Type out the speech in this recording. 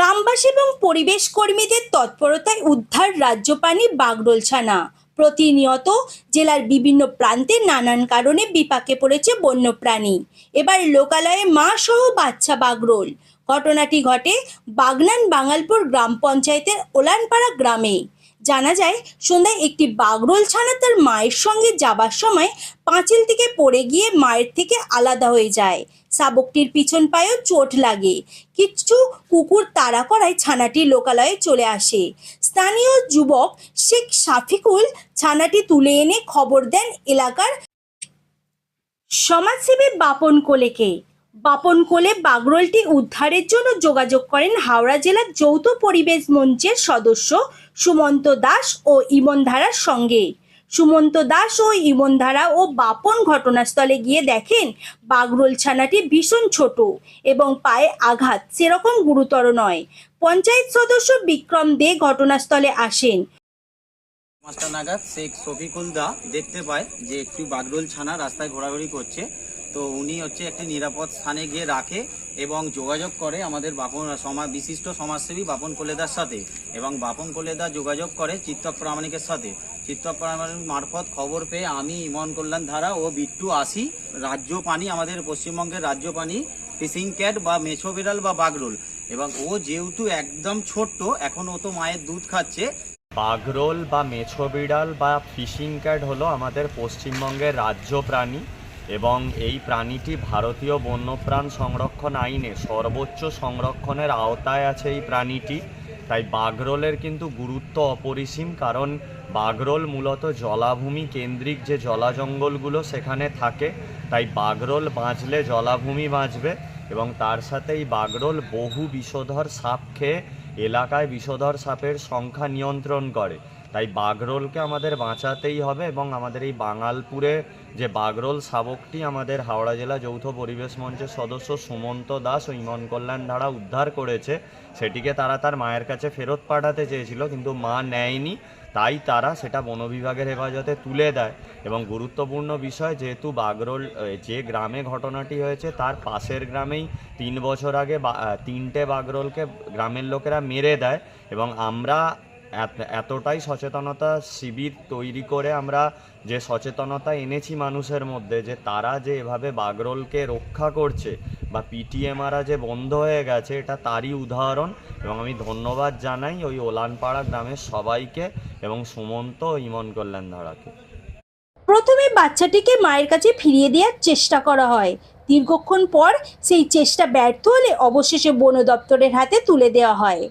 গ্রামবাসী এবং পরিবেশ কর্মীদের তৎপরতায় উদ্ধার রাজ্যপানি বাগরোল ছানা প্রতিনিয়ত জেলার বিভিন্ন প্রান্তে নানান কারণে বিপাকে পড়েছে বন্যপ্রাণী। এবার লোকালয়ে মা সহ বাচ্চা বাগরোল। ঘটনাটি ঘটে বাগনান বাঙালপুর গ্রাম পঞ্চায়েতের ওলানপাড়া গ্রামে। জানা যায়, সন্ধ্যায় একটি বাগরোল ছানা তার মায়ের সঙ্গে যাবার সময় পাঁচিল থেকে পড়ে গিয়ে মায়ের থেকে আলাদা হয়ে যায়। শাবকটির পিছন পায়েও চোট লাগে। কিছু কুকুর তাড়া করায় ছানাটি লোকালয়ে চলে আসে। স্থানীয় যুবক শেখ শাফিকুল ছানাটি তুলে এনে খবর দেন এলাকার সমাজসেবী বাপন কোলেকে। বাপন কোলে বাগরোলটি উদ্ধারের জন্য যোগাযোগ করেন হাওড়া জেলার যৌথ পরিবেশ মঞ্চের সদস্য সুমন্ত দাস ও ইমন ধারার সঙ্গে। সুমন্ত দাস ও ইমন ধারা ও বাপন ঘটনাস্থলে গিয়ে দেখেন বাগরোল ছানাটি ভীষণ ছোট এবং পায়ে আঘাত, সেরকম গুরুতর নয়। পঞ্চায়েত সদস্য বিক্রম দে ঘটনাস্থলে আসেন। নাগাদ শেখ শফিকুল দা দেখতে পায় যে একটি বাগরোল ছানা রাস্তায় ঘোরাঘুরি করছে। তো উনি হচ্ছে একটি নিরাপদ স্থানে গিয়ে রাখে এবং যোগাযোগ করে আমাদের বাপন সমাজ বিশিষ্ট সমাজসেবী বাপন কোলেদার সাথে এবং বাপন কোলেদা যোগাযোগ করে চিত্তক প্রামাণিকের সাথে। চিত্তক প্রামাণিক মারফত খবর পেয়ে আমি ইমন কল্যাণ ধারা ও বিট্টু আসি রাজ্য পানি আমাদের পশ্চিমবঙ্গের রাজ্য পানি ফিশিং ক্যাট বা মেছো বিড়াল বা বাগরোল। এবং ও যেহেতু একদম ছোট্ট, এখন ও তো মায়ের দুধ খাচ্ছে। বাগরোল বা মেছো বিড়াল বা ফিশিং ক্যাট হলো আমাদের পশ্চিমবঙ্গের রাজ্য প্রাণী। এবং এই প্রাণীটি ভারতীয় বন্যপ্রাণ সংরক্ষণ আইনে সর্বোচ্চ সংরক্ষণের আওতায় আছে এই প্রাণীটি। তাই বাঘরোলের কিন্তু গুরুত্ব অপরিসীম, কারণ বাঘরোল মূলত জলাভূমি কেন্দ্রিক যে জলা জঙ্গলগুলো সেখানে থাকে, তাই বাঘরোল বাঁচলে জলাভূমি বাঁচবে এবং তার সাথে এই বাগরোল বহু বিষধর সাপ খেয়ে এলাকায় বিষধর সাপের সংখ্যা নিয়ন্ত্রণ করে। তাই বাগরোলকে আমাদের বাঁচাতেই হবে এবং আমাদের এই বাঙালপুরে যে বাগরোল শাবকটি আমাদের হাওড়া জেলা যৌথ পরিবেশ মঞ্চের সদস্য সুমন্ত দাস ও ইমন কল্যাণ ধারা উদ্ধার করেছে, সেটিকে তারা তার মায়ের কাছে ফেরত পাঠাতে চেয়েছিল কিন্তু মা নেয়নি, তাই তারা সেটা বন বিভাগের হেফাজতে তুলে দেয়। এবং গুরুত্বপূর্ণ বিষয়, যেহেতু বাগরোল যে গ্রামে ঘটনাটি হয়েছে, তার পাশের গ্রামেই তিন বছর আগে তিনটে বাগরোলকে গ্রামের লোকেরা মেরে দেয় এবং আমরা এতটাই সচেতনতা শিবির তৈরি করে আমরা যে সচেতনতা এনেছি মানুষের মধ্যে, যে তারা যে এভাবে বাগরোলকে রক্ষা করছে বা পিটিএমারা যে বন্ধ হয়ে গেছে, এটা তারই উদাহরণ। এবং আমি ধন্যবাদ জানাই ওই ওলানপাড়া গ্রামের সবাইকে এবং সুমন্ত ইমন কল্যাণ ধারাকে। প্রথমে বাচ্চাটিকে মায়ের কাছে ফিরিয়ে দেওয়ার চেষ্টা করা হয়। দীর্ঘক্ষণ পর সেই চেষ্টা ব্যর্থ হলে অবশেষে বন দপ্তরের হাতে তুলে দেওয়া হয়।